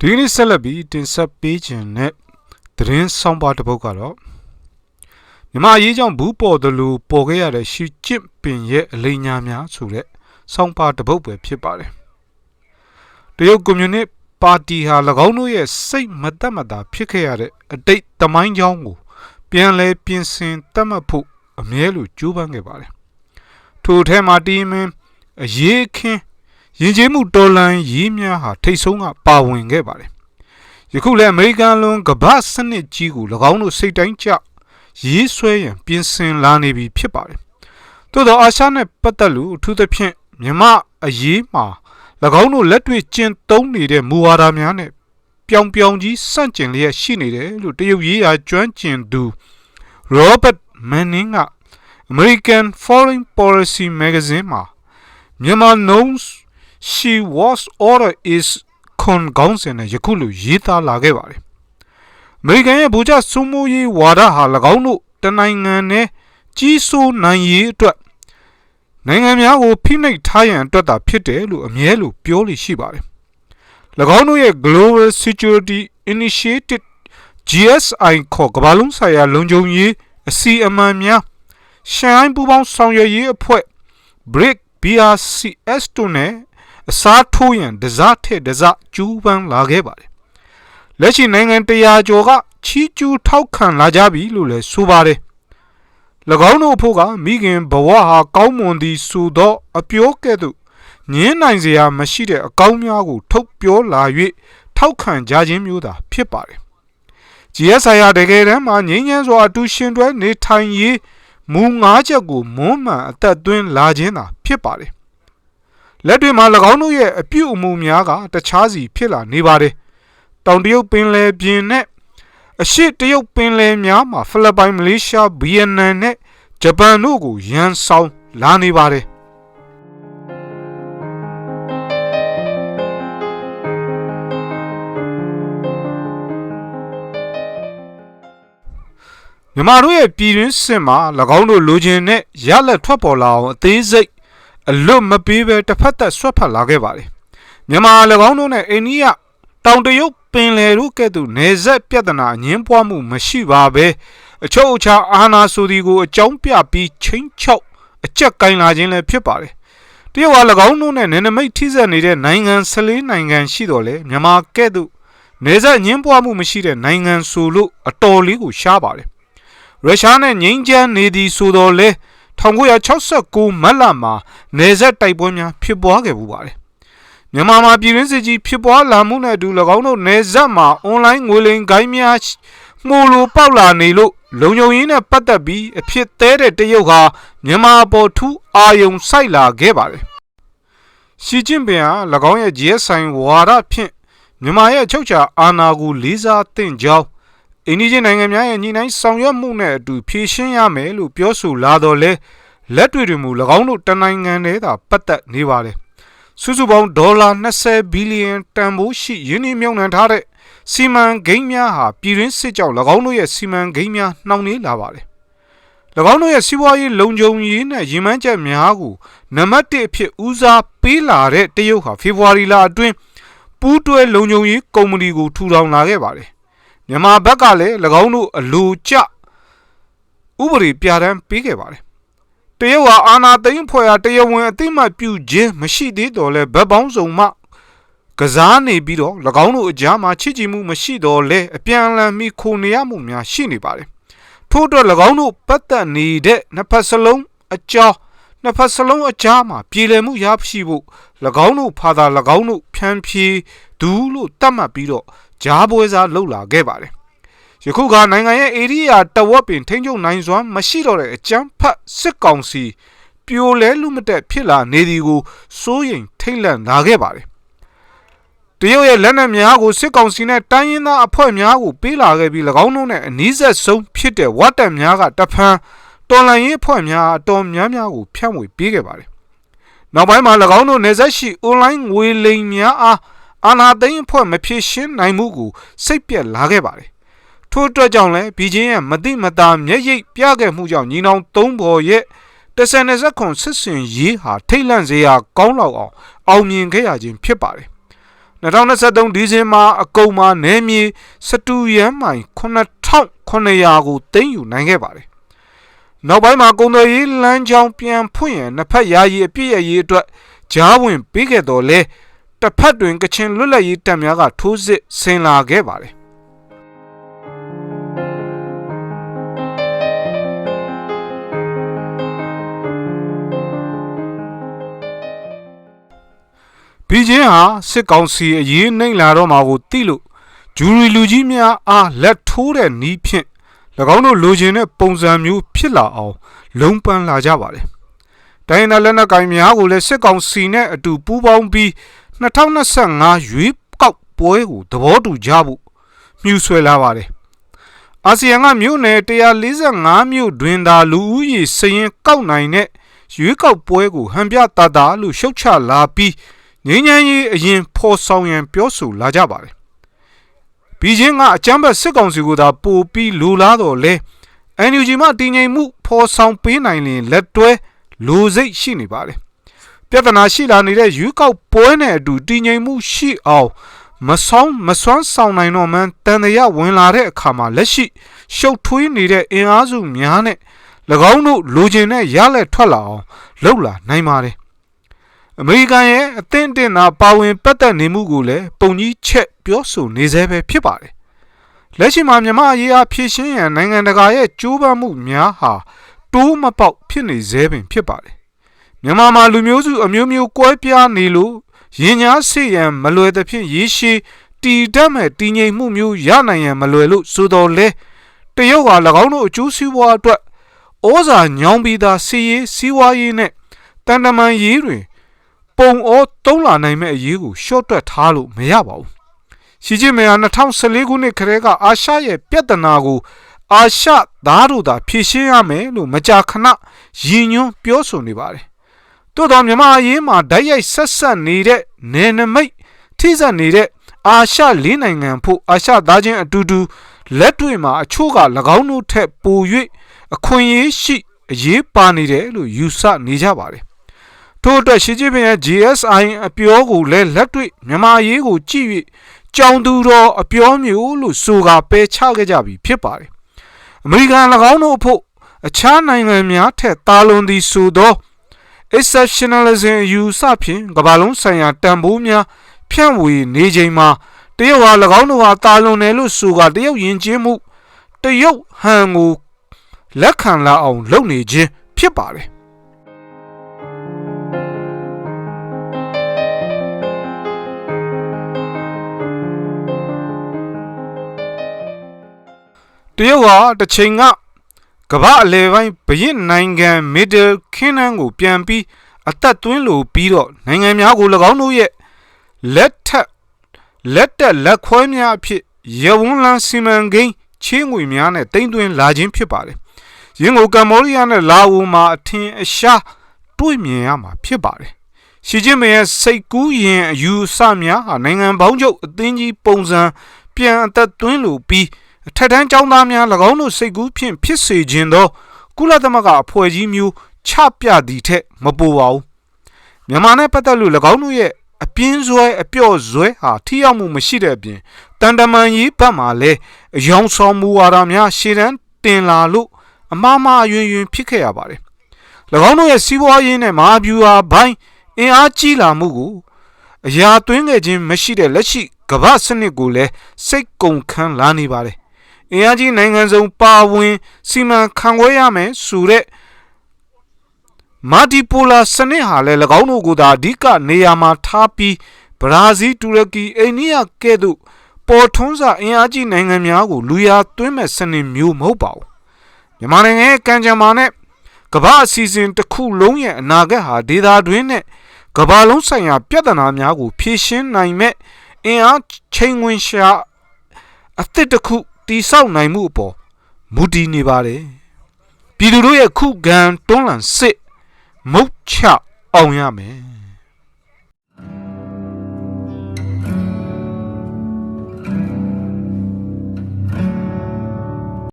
ဒီကနေ့ဆက်လက်ပြီးတင်ဆက်ပေးခြင်းနဲ့သတင်းဆောင်ပါတစ်ပုဒ်ကတော့မြန်မာအရေးကြောင့်ဘူးပေါ်တယ်လို့ပေါ်ခဲ့ရတဲ့ရှီကျင့်ပင်ရဲ့အလိညာများဆိုတဲ့ဆောင်ပါတစ်ပုဒ်ပဲဖြစ်ပါတယ်တရုတ်ကွန်မြူနစ်ပါတီဟာ၎င်းတို့ရဲ့စိတ်မသက်မသာဖြစ်ခဲ့ရတဲ့အတိတ်တမိုင်းကြောင်းကိုပြန်လဲပြင်ဆင်တတ်မှတ်ဖို့အမြဲလိုကြိုးပမ်းခဲ့ပါတယ်ထို့ထဲမှာတီးမင်းအရေးခင်း ယဉ်ကျေးမှုတော်လှန်ရေးများဟာထိတ်ဆုံးကပါဝင်ခဲ့ပါတယ်။ယခုလည်းအမေရိကန်လွန်ကမ္ဘာစနစ်ကြီးကို၎င်းတို့စိတ်တိုင်းကျရေးဆွဲရန်ပြင်ဆင်လာနေပြီဖြစ်ပါတယ်။သို့သောအာရှနဲ့ပတ်သက်လို့အထူးသဖြင့်မြမအရေးမှာ၎င်းတို့လက်တွေ့ကျင့်သုံးနေတဲ့မူဝါဒများနဲ့ပြောင်ပြောင်ကြီးစန့်ကျင်လျက်ရှိနေတယ်လို့တရုတ်ရေးရာကျွမ်းကျင်သူ Robert Manning က American Foreign Policy Magazine မှာမြန်မာ knows she was order is ခွန်ကောင်းစင်နဲ့ယခုလိုရေးသားလာခဲ့ပါတယ်။အမေရိကန်ရဲ့ဗိုလ်ချစုမိုးရေးဝါဒဟာ၎င်းတို့တနိုင်ငံနဲ့ကြီးစိုးနိုင်ရေးအတွက်နိုင်ငံများကိုဖိနှိပ်ထားရန်အတွက်သာဖြစ်တယ်လို့အမြဲလိုပြောလို့ရှိပါတယ်။၎င်းတို့ရဲ့ Global Security Initiative GSI ခေါ်ကမ္ဘာလုံးဆိုင်ရာလုံခြုံရေးအစီအမံများရှန်ဟိုင်းပူးပေါင်းဆောင်ရွက်ရေးအဖွဲ့ BRIC BRCS တို့နဲ့ အစားထိုးရန်ဒဇထက်ဒဇကျူးပန်းလာခဲ့ပါတယ်။လက်ရှိနိုင်ငံတရာကျော်ကချီးကျူးထောက်ခံလာကြပြီလို့လည်းဆိုပါတယ်။၎င်းတို့အဖို့ကမိခင်ဘဝဟာကောင်းမွန်သည်ဆိုသောအပြောကဲ့သို့ငင်းနိုင်စရာမရှိတဲ့အကောင်းများကိုထုတ်ပြောလာ၍ထောက်ခံကြခြင်းမျိုးသာဖြစ်ပါတယ်။ GSI ရတကယ်တမ်းမှာငြိမ်းချမ်းစွာအတူရှင်တွဲနေထိုင်ရေးမူ၅ချက်ကိုမွမ်းမံအသက်သွင်းလာခြင်းသာဖြစ်ပါတယ် လက်တွေမှာ၎င်းတို့ရဲ့အပြုအမူများကတခြားစီဖြစ်လာနေပါတယ်တောင်တရုတ်ပင်လယ်ပြင်နဲ့အရှေ့တရုတ်ပင်လယ်များမှာဖိလစ်ပိုင်မလေးရှားဗီယက်နမ်နဲ့ဂျပန်တို့ကိုရန်ဆောင်လာနေပါတယ်မြန်မာတို့ရဲ့ပြည်တွင်းစစ်မှာ၎င်းတို့လိုချင်တဲ့ရလက်ထွက်ပေါ်လာအောင်အသေးစိတ် အလွတ်မပေးဘဲတစ်ဖက်သက်ဆွတ်ဖက်လာခဲ့ပါတယ်မြန်မာ၎င်းတို့နဲ့အိန္ဒိယတောင်တရုတ်ပင်လယ်တို့ကဲ့သို့နေဆက်ပြဿနာအငင်းပွားမှုမရှိပါဘဲအချုပ်အခြာအာဏာဆိုဒီကိုအကြောင်းပြပြီးချင်းချောက်အကြက်ကင်လာခြင်းလည်းဖြစ်ပါတယ်တရုတ်က၎င်းတို့နဲ့နယ်နိမိတ်ထိစပ်နေတဲ့နိုင်ငံ14နိုင်ငံရှိတော်လဲမြန်မာကဲ့သို့နေဆက်ငင်းပွားမှုမရှိတဲ့နိုင်ငံဆိုလို့အတော်လေးကိုရှားပါတယ်ရုရှားနဲ့ငိမ့်ချမ်းနေသည်ဆိုတော်လဲ 1969မတ်လမှာနေဆက်တိုက်ပွဲများဖြစ်ပွားခဲ့ပူပါတယ်မြန်မာမှာပြည်တွင်းစစ်ကြီးဖြစ်ပွားလာမှုနဲ့အတူ၎င်းတို့နေဆက်မှာအွန်လိုင်းငွေလိမ်ဂိုင်းများမှုလိုပေါက်လာနေလို့လုံခြုံရေးနဲ့ပတ်သက်ပြီးအဖြစ်သေးတဲ့တရုတ်ဟာမြန်မာပေါ်ထူးအာယုံစိုက်လာခဲ့ပါတယ်ရှီကျင့်ပင်ဟာ၎င်းရဲ့ GSI ဝါဒဖြင့်မြန်မာရဲ့အချုပ်ချာအာဏာကိုလေးစားသင့်ကြောင်း အိန္ဒိယနိုင်ငံများရဲ့ညီနိုင်ဆောင်ရွက်မှုနဲ့အတူဖြည့်ရှင်းရမယ်လို့ပြောဆိုလာတော့လဲလက်တွေတွေမူ၎င်းတို့တနိုင်ငံတည်းသာပတ်သက်နေပါတယ်စုစုပေါင်းဒေါ်လာ20ဘီလီယံတန်ဖိုးရှိယင်းနှမြုံနှံထားတဲ့စီမံကိန်းများဟာပြည်တွင်းစစ်ကြောင့်၎င်းတို့ရဲ့စီမံကိန်းများနှောင့်နှေးလာပါတယ်၎င်းတို့ရဲ့စီးပွားရေးလုံခြုံရေးနဲ့ရည်မှန်းချက်များကိုနံပါတ်1အဖြစ်ဦးစားပေးလာတဲ့တရုတ်ဟာဖေဖော်ဝါရီလအတွင်းပူးတွဲလုံခြုံရေးကုမ္ပဏီကိုထူထောင်လာခဲ့ပါတယ် မြန်မာဘက်ကလည်း၎င်းတို့အလိုကျဥပဒေပြဋ္ဌာန်းပေးခဲ့ပါတယ်တရုတ်ဟာအာဏာသိမ်းဖွဲ့ရာတရားဝင်အသိမှတ်ပြုခြင်းမရှိသေးတော့လဲဗတ်ပေါင်းစုံမှကစားနေပြီးတော့၎င်းတို့အကြားမှာချစ်ကြည်မှုမရှိတော့လဲအပြန်အလှန်မိခိုနေရမှုများရှိနေပါတယ်ထို့အတွက်၎င်းတို့ပတ်သက်နေတဲ့နှစ်ဖက်စလုံးအကြောင်းနှစ်ဖက်စလုံးအကြားမှာပြည်လည်မှုရရှိဖို့၎င်းတို့ဖာသာ၎င်းတို့ဖြန်းဖြေဒူးလို့တတ်မှတ်ပြီးတော့ ဂျားပွဲစားလှုပ်လာခဲ့ပါတယ်ယခုကနိုင်ငံရဲ့ဧရိယာတဝက်ပင်ထိန်းချုပ်နိုင်စွမ်းမရှိတော့တဲ့အကြမ်းဖက်စစ်ကောင်စီပြိုလဲလူမတက်ဖြစ်လာနေသည်ကိုစိုးရိမ်ထိတ်လန့်လာခဲ့ပါတယ်တရုတ်ရဲ့လက်နက်များကိုစစ်ကောင်စီနဲ့တိုင်းရင်းသားအဖွဲ့များကိုပေးလာခဲ့ပြီး၎င်းတို့နဲ့အနီးဆက်ဆုံးဖြစ်တဲ့ဝတ်တက်များကတဖန်တော်လန်ရေးအဖွဲ့များအတော်များများကိုဖြန့်ဝေပေးခဲ့ပါတယ်နောက်ပိုင်းမှာ၎င်းတို့နေဆက်ရှိ online ငွေလိမ်များအား အာနာသိန်းအဖွဲ့မဖြစ်ရှင်းနိုင်မှုကိုစိတ်ပြက်လာခဲ့ပါတယ်ထို့အတွက်ကြောင့်လည်းဘီဂျင်းရဲ့မတိမတာမျက်ရည်ပြခဲ့မှုကြောင့်ညီနောင်သုံးဘော်ရဲ့တဆန်နဇက်ခွန်ဆစ်စင်ရေးဟာထိတ်လန့်စရာကောင်းလောက်အောင်အောင်မြင်ခဲ့ရခြင်းဖြစ်ပါတယ်2023ဒီဇင်ဘာအကုန်မှာနယ်မြေစတူရန်မိုင်9900ကိုသိမ်းယူနိုင်ခဲ့ပါတယ်။နောက်ပိုင်းမှာကုန်သွယ်ရေးလမ်းကြောင်းပြန်ဖွင့်ရန်နှစ်ဖက်ယာယီအပြည့်အရေးအတွက်ကြားဝင်ပေးခဲ့တော်လဲ တစ်ဖက်တွင်ကချင်လွတ်လပ်ရေးတပ်များကထိုးစစ်ဆင်လာခဲ့ပါတယ်ဘီဂျင်းဟာစစ်ကောင်စီအရေးနှိမ့်လာတော့မှာကိုသိလို့ဂျူရီလူကြီးများအားလက်ထိုးတဲ့နီးဖြင့်၎င်းတို့လိုချင်တဲ့ပုံစံမျိုးဖြစ်လာအောင် လုံးပန်းလာကြပါတယ်။တိုင်းနယ်လက်နက်ကိုင်များကိုလည်းစစ်ကောင်စီနဲ့အတူပူးပေါင်းပြီး 2025ရွေးကောက်ပွဲကိုသဘောတူကြဖို့မြှူဆွဲလာပါတယ်။အာဆီယံကမြို့နယ်145မြို့တွင်သာလူဦးရေစရင်ကောက်နိုင်တဲ့ရွေးကောက်ပွဲကိုဟန်ပြတာတာလို့ရှုတ်ချလာပြီးငင်းငန်းရေးအရင်ဖော်ဆောင်ရန်ပြောဆိုလာကြပါတယ်။ဘီဂျင်းကအကြမ်းဖက်စစ်ကောင်စီကိုသာပို့ပြီးလူလားတော်လဲ NUG မှတည်ငြိမ်မှုဖော်ဆောင်ပေးနိုင်ရင်လက်တွဲလူစိတ်ရှိနေပါတယ်။ ပြဿနာရှိလာနေတဲ့ရွေးကောက်ပွဲနဲ့အတူတည်ငြိမ်မှုရှိအောင်မဆောင်မစွမ်းဆောင်နိုင်တော့မှန်းတန်တရာဝင်လာတဲ့အခါမှာလက်ရှိရှုပ်ထွေးနေတဲ့အင်အားစုများနဲ့၎င်းတို့လိုချင်တဲ့ရလက်ထွက်လာအောင်လှုပ်လာနိုင်ပါတယ်။အမေရိကန်ရဲ့အသင့်တင်သာပါဝင်ပတ်သက်နေမှုကိုလည်းပုံကြီးချက်ပြောဆိုနေသေးပဲဖြစ်ပါတယ်။လက်ရှိမှာမြန်မာအရေးအဖြစ်ရှင်းရန်နိုင်ငံတကာရဲ့ကြိုးပမ်းမှုများဟာတိုးမပေါက်ဖြစ်နေသေးပင်ဖြစ်ပါတယ်။ မြန်မာမှာလူမျိုးစုအမျိုးမျိုးကွဲပြားနေလို့ရင်ညာစေရန်မလွယ်သဖြင့်ရေရှည်တည်တတ်မဲ့တည်ငြိမ်မှုမျိုးရနိုင်ရန်မလွယ်လို့ဆိုတော်လဲတရုတ်က၎င်းတို့အကျိုးစီးပွားအတွက်ဩဇာညောင်းပြီးသားစီရေးစီးပွားရေးနဲ့တန်တမန်ရေးတွင်ပုံဩတုံးလာနိုင်မဲ့အရေးကိုရှော့တွက်ထားလို့မရပါဘူးရှီဂျင်မယာ2014ခုနှစ်ခရဲကအာရှရဲ့ပြဿနာကိုအာရှသားတို့သာဖြေရှင်းရမယ်လို့မကြာခဏရည်ညွှန်းပြောဆိုနေပါတယ် တိုးတော်မြမအရေးမှာဓာတ်ရိုက်ဆက်ဆက်နေတဲ့နယ်နမိတ်ထိစပ်နေတဲ့အာရှလေးနိုင်ငံဖို့အာရှသားချင်းအတူတူလက်တွေ့မှာအချို့က၎င်းတို့ထက်ပို၍အခွင့်အရေးရှိအရေးပါနေတယ်လို့ယူဆနေကြပါတယ်ထို့အတွက်ရှီကျင်းပင်ရဲ့ GSI အပြောကိုလည်းလက်တွေ့မြန်မာရေးကိုကြည့်၍ကြောင်သူတော်အပြောမျိုးလို့ဆိုကာပယ်ချခဲ့ကြပြီဖြစ်ပါတယ်။အမေရိကန်၎င်းတို့အဖို့အခြားနိုင်ငံများထက်တာလွန်သည်ဆိုသော exceptionalism ယူဆဖြင့်ကမ္ဘာလုံးဆိုင်ရာတန်ဖိုးများဖြန့်ဝေနေချိန်မှာတရုတ်ဟာ၎င်းတို့ဟာတာလွန်တယ်လို့ဆိုကတရုတ်ယဉ်ကျေးမှုတရုတ်ဟန်ကိုလက်ခံလာအောင်လုပ်နေခြင်းဖြစ်ပါတယ်တရုတ်ဟာတစ်ချိန်က ကမ္ဘာအလယ်ပိုင်းဘရင့်နိုင်ငံ Middle Kingdom ကိုပြန်ပြီးအသက်သွင်းလိုပြီးတော့နိုင်ငံများကို၎င်းတို့ရဲ့လက်ထက်လက်တက်လက်ခွဲများအဖြစ်ရဝန်းလန်းစီမံကိန်းချင်းငွေများနဲ့တိမ့်သွင်းလာခြင်းဖြစ်ပါတယ်။ယင်းကိုကမ္ဘောဒီးယားနဲ့လာအိုမှာအထင်အရှားတွေ့မြင်ရမှာဖြစ်ပါတယ်။ရှီကျင်းမရဲ့စိတ်ကူးရင်အယူအဆများဟာနိုင်ငံပေါင်းချုပ်အသင်းကြီးပုံစံပြန်အသက်သွင်းလိုပြီး အထက်တန်းကျောင်းသားများ၎င်းတို့စိတ်ကူးဖြင့်ဖြစ်စေခြင်းသောကုလသမဂ္ဂအဖွဲ့ကြီးမျိုးချပြသည့်ထက်မပိုပါဘူးမြန်မာနဲ့ပတ်သက်လို့၎င်းတို့ရဲ့အပြင်းဆွဲအပြော့ဇွဲဟာထိရောက်မှုမရှိတဲ့အပြင်တန်တမန်ရေးဘက်မှာလည်းအယောင်ဆောင်မူဝါဒများရှေ့တန်းတင်လာလို့အမှားမှားအယွင်ယွင်ဖြစ်ခဲ့ရပါတယ်၎င်းတို့ရဲ့စီးပွားရေးနဲ့မဟာဗျူဟာဘိုင်းအင်အားကြီးလာမှုကိုအရာသွင်းခဲ့ခြင်းမရှိတဲ့လက်ရှိကမ္ဘာစနစ်ကိုလည်းစိတ်ကုန်ခန်းလာနေပါတယ် အင်အားကြီးနိုင်ငံစုံပါဝင်စီမံခန့်ခွဲရမယ်ဆိုတဲ့မာတီပိုလာစနစ်ဟာလည်း၎င်းတို့ကိုသာအဓိကနေရာမှာထားပြီးဘရာဇီးတူရကီအိန္ဒိယကဲ့သို့ပေါ်ထွန်းစွာအင်အားကြီးနိုင်ငံများကိုလူရာသွင်းမဲ့စနစ်မျိုးမဟုတ်ပါဘူးမြန်မာနိုင်ငံရဲ့ကံကြမ္မာနဲ့ကမ္ဘာအစီအစဉ်တစ်ခုလုံးရဲ့အနာဂတ်ဟာဒေသတွင်းနဲ့ကမ္ဘာလုံးဆိုင်ရာပြဿနာများကိုဖြေရှင်းနိုင်မဲ့အင်အားချိန်ဝင်ရှာအသစ်တစ်ခု တိဆောက်နိုင်မှုအပေါ်မူတည်နေပါတယ်ပြည်သူတို့ရဲ့ခုခံတွန်းလှန်စစ်မုတ်ချအောင်ရမယ်